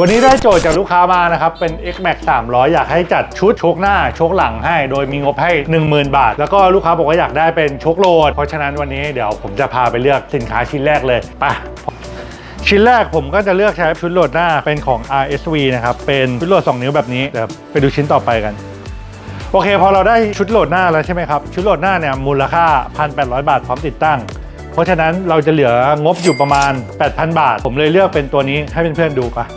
วันนี้ได้โจทย์จากลูกค้ามานะครับ เป็น X Max 300 อยากให้จัดชุดชคหน้าชคหลังให้ โดยมีงบให้ 10,000 บาท แล้วก็ลูกค้าบอกว่าอยากได้เป็นชคโหลด เพราะฉะนั้นวันนี้เดี๋ยวผมจะพาไปเลือกสินค้าชิ้นแรกเลยไปชิ้นแรกผมก็จะเลือกใช้ชุดโหลดหน้าเป็นของ RSV นะครับ เป็นชุดโหลด 2 นิ้วแบบนี้เดี๋ยวไปดูชิ้นต่อไปกันโอเคพอเราได้ชุดโหลดหน้าแล้วใช่ไหมครับ ชุดโหลดหน้าเนี่ยมูลค่า 1,800 บาทพร้อมติดตั้ง เพราะฉะนั้นเราจะเหลืองบอยู่ประมาณ 8,000 บาท ผมเลยเลือกเป็นตัวนี้ให้เพื่อนๆดูก่อน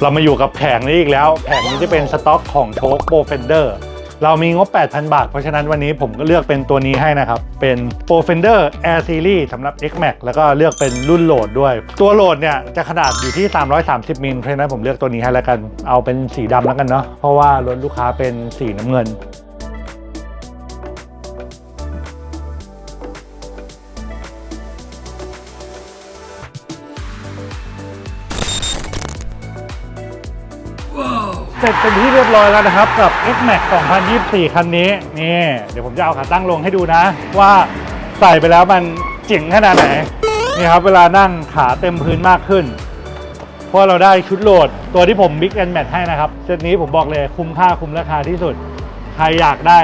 เรามาอยู่กับแผงนี้อีกแล้ว แผงนี้จะเป็นสต็อกของโชคโปรเฟนเดอร์เรามีงบ 8,000 บาท เพราะฉะนั้นวันนี้ผมก็เลือกเป็นตัวนี้ให้นะครับ เป็น Pro Fender Air Series สำหรับ X Max แล้วก็เลือกเป็นรุ่นโหลดด้วย ตัวโหลดเนี่ยจะขนาดอยู่ที่ 330 มิลเพราะฉะนั้นผมเลือกตัวนี้ให้แล้วกัน เอาเป็นสีดำแล้วกันเนาะเพราะว่ารถลูกค้าเป็นสีน้ำเงิน เสร็จเป็นที่เรียบร้อยแล้วนะครับ กับ X Max 2024 คันนี้ นี่ เดี๋ยวผมจะเอาขาตั้งลงให้ดูนะ ว่าใส่ไปแล้วมันเจ๋งขนาดไหน นี่ครับ เวลานั่งขาเต็มพื้นมากขึ้น เพราะเราได้ชุดโหลดตัวที่ผม Big and Match ให้นะครับ เซตนี้ผมบอกเลยคุ้มค่าคุ้มราคาที่สุด ใครอยากได้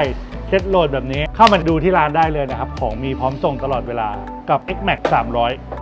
เซตโหลดแบบนี้ เข้ามาดูที่ร้านได้เลยนะครับ ของมีพร้อมส่งตลอดเวลากับ X Max 300